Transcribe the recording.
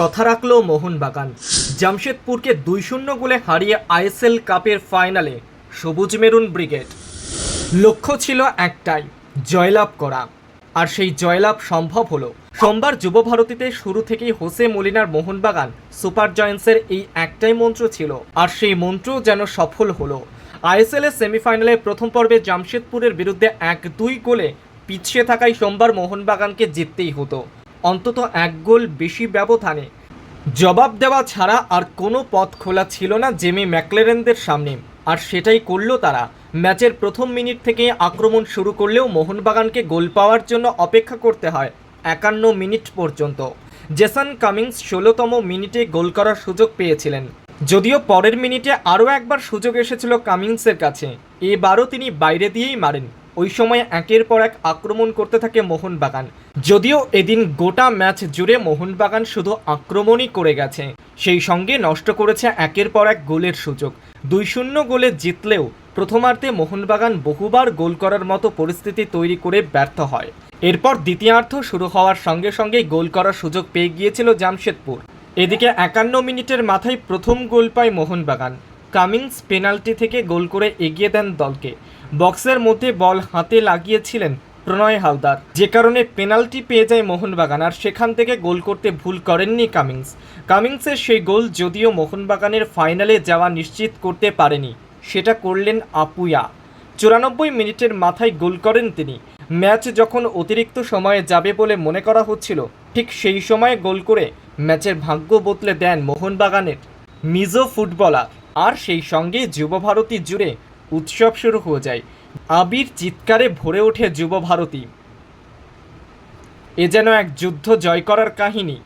কথা রাখল মোহনবাগান। জামশেদপুরকে দুই শূন্য গোলে হারিয়ে আইএসএল কাপের ফাইনালে সবুজ মেরুন ব্রিগেড। লক্ষ্য ছিল একটাই, জয়লাভ করা। আর সেই জয়লাভ সম্ভব হলো। সোমবার যুব ভারতীতে শুরু থেকেই হোসে মলিনার মোহনবাগান সুপার জয়েন্টসের এই একটাই মন্ত্র ছিল। আর সেই মন্ত্র যেন সফল হলো। আইএসএল এর সেমিফাইনালে প্রথম পর্বে জামশেদপুরের বিরুদ্ধে এক দুই গোলে পিছিয়ে থাকায় সোমবার মোহনবাগানকে জিততেই হতো। অন্তত এক গোল বেশি ব্যবধানে। জবাব দেওয়া ছাড়া আর কোনো পথ খোলা ছিল না জেমি ম্যাকলেরেনদের সামনে। আর সেটাই করল তারা। ম্যাচের প্রথম মিনিট থেকে আক্রমণ শুরু করলেও মোহনবাগানকে গোল পাওয়ার জন্য অপেক্ষা করতে হয় একান্ন মিনিট পর্যন্ত। জেসন কামিংস ষোলোতম মিনিটে গোল করার সুযোগ পেয়েছিলেন। যদিও পরের মিনিটে আরও একবার সুযোগ এসেছিল কামিংসের কাছে। এবারও তিনি বাইরে দিয়েই মারেন। ওই সময় একের পর এক আক্রমণ করতে থাকে মোহনবাগান। যদিও এদিন গোটা ম্যাচ জুড়ে মোহনবাগান শুধু আক্রমণই করে গেছে। সেই সঙ্গে নষ্ট করেছে একের পর এক গোলের সুযোগ। দুই শূন্য গোলে জিতলেও প্রথমার্ধে মোহনবাগান বহুবার গোল করার মতো পরিস্থিতি তৈরি করে ব্যর্থ হয়। এরপর দ্বিতীয়ার্ধ শুরু হওয়ার সঙ্গে সঙ্গেই গোল করার সুযোগ পেয়ে গিয়েছিল জামশেদপুর। এদিকে একান্ন মিনিটের মাথায় প্রথম গোল পায় মোহনবাগান। কামিংস পেনাল্টি থেকে গোল করে এগিয়ে দেন দলকে। বক্সের মধ্যে বল হাতে লাগিয়েছিলেন প্রণয় হালদার। যে কারণে পেনাল্টি পেয়ে যায় মোহনবাগান, আর সেখান থেকে গোল করতে ভুল করেননি কামিংস। কামিংসের সেই গোল যদিও মোহনবাগানের ফাইনালে যাওয়া নিশ্চিত করতে পারেনি, সেটা করলেন আপুয়া। চুরানব্বই মিনিটের মাথায় গোল করেন তিনি। ম্যাচ যখন অতিরিক্ত সময়ে যাবে বলে মনে করা হচ্ছিল, ঠিক সেই সময়ে গোল করে ম্যাচের ভাগ্য বদলে দেন মোহনবাগানের মিজো ফুটবলার। আর সেই সঙ্গে যুবভারতী জুড়ে উৎসব শুরু হয়ে যায়। আবির চিৎকারে ভরে ওঠে যুবভারতী। এ যেন এক যুদ্ধ জয় করার কাহিনী।